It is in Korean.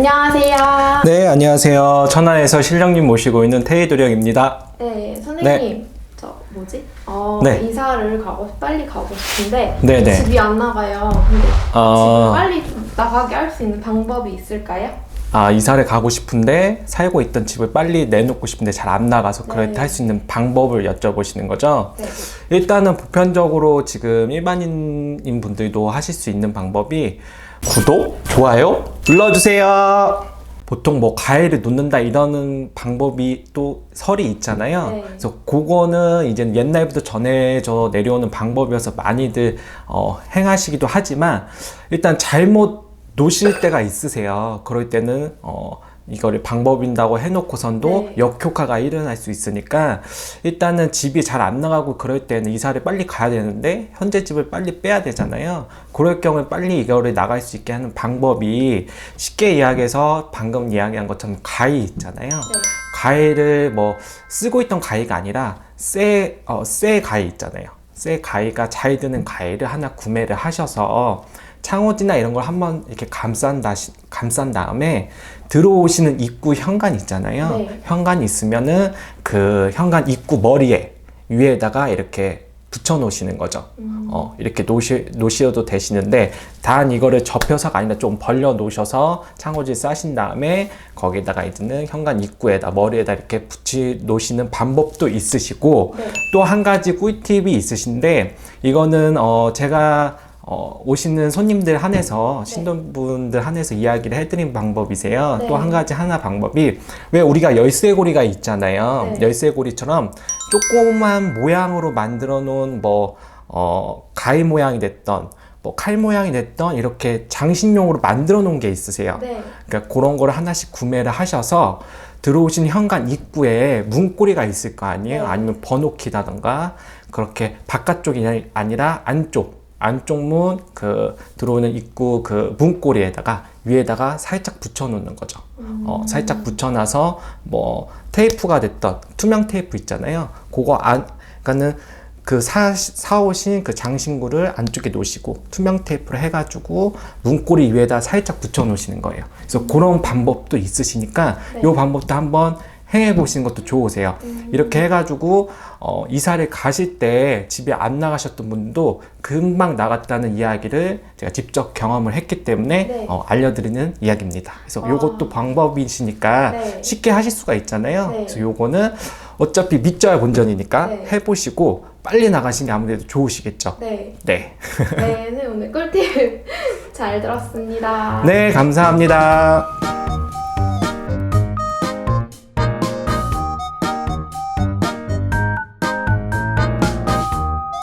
안녕하세요. 네, 안녕하세요. 천안에서 실령님 모시고 있는 태희도령입니다. 네, 선생님. 저 뭐지? 어, 네. 이사를 가고 빨리 가고 싶은데 네, 네. 집이 안 나가요. 근데 어. 집 빨리 나가게 할 수 있는 방법이 있을까요? 아, 이사를 가고 싶은데 살고 있던 집을 빨리 내놓고 싶은데 잘 안 나가서 그럴 네. 때할수 있는 방법을 여쭤보시는 거죠? 네. 일단은 보편적으로 지금 일반인 분들도 하실 수 있는 방법이 구독, 좋아요 눌러주세요. 보통 뭐 가해를 놓는다 이러는 방법이 또 설이 있잖아요. 네. 그래서 그거는 이제 옛날부터 전해져 내려오는 방법이어서 많이들 어, 행하시기도 하지만 일단 잘못 놓으실 때가 있으세요. 그럴 때는 어, 이거를 방법인다고 해놓고선도 네. 역효과가 일어날 수 있으니까 일단은 집이 잘 안 나가고 그럴 때는 이사를 빨리 가야 되는데 현재 집을 빨리 빼야 되잖아요. 그럴 경우에 빨리 이거를 나갈 수 있게 하는 방법이 쉽게 이야기해서 방금 이야기한 것처럼 가위 있잖아요. 네. 가위를 뭐 쓰고 있던 가위가 아니라 쇠, 어, 쇠 가위 있잖아요. 쇠 가위가 잘 드는 가위를 하나 구매를 하셔서 창호지나 이런 걸 한번 이렇게 감싼, 다시, 감싼 다음에 들어오시는 입구 현관 있잖아요. 네. 현관이 있으면은 그 현관 입구 머리에 위에다가 이렇게 붙여 놓으시는 거죠. 음. 어, 이렇게 놓으시, 놓으셔도 되시는데, 단 이거를 접혀서가 아니라 좀 벌려 놓으셔서 창호지 싸신 다음에 거기다가 이제는 현관 입구에다 머리에다 이렇게 붙이 놓으시는 방법도 있으시고, 네. 또한 가지 꿀팁이 있으신데, 이거는 어, 제가 어, 오시는 손님들 한해서 신도분들 한해서 이야기를 해드린 방법이세요. 네. 또 한 가지 하나 방법이 왜 우리가 열쇠고리가 있잖아요. 네. 열쇠고리처럼 조그만 모양으로 만들어 놓은 뭐 어, 가위 모양이 됐던 뭐 칼 모양이 됐던 이렇게 장식용으로 만들어 놓은 게 있으세요. 네. 그러니까 그런 거를 하나씩 구매를 하셔서 들어오신 현관 입구에 문고리가 있을 거 아니에요? 네. 아니면 번호키라던가 그렇게 바깥쪽이 아니- 아니라 안쪽 안쪽 문 그 들어오는 입구 그 문고리에다가 위에다가 살짝 붙여 놓는 거죠. 어, 살짝 붙여놔서 뭐 테이프가 됐던 투명 테이프 있잖아요. 그거 안 그러니까는 그 사, 사오신 그 장신구를 안쪽에 놓으시고 투명 테이프를 해가지고 문고리 위에다 살짝 붙여 놓으시는 거예요. 그래서 그런 방법도 있으시니까 네. 이 방법도 한번 행해 보시는 것도 좋으세요. 이렇게 해가지고 어, 이사를 가실 때 집에 안 나가셨던 분도 금방 나갔다는 이야기를 제가 직접 경험을 했기 때문에 네. 어, 알려드리는 이야기입니다. 그래서 아. 이것도 방법이시니까 네. 쉽게 하실 수가 있잖아요. 네. 그래서 요거는 어차피 믿져야 본전이니까 네. 해보시고 빨리 나가시는 게 아무래도 좋으시겠죠. 네. 네. 네, 오늘 꿀팁 잘 들었습니다. 네, 감사합니다.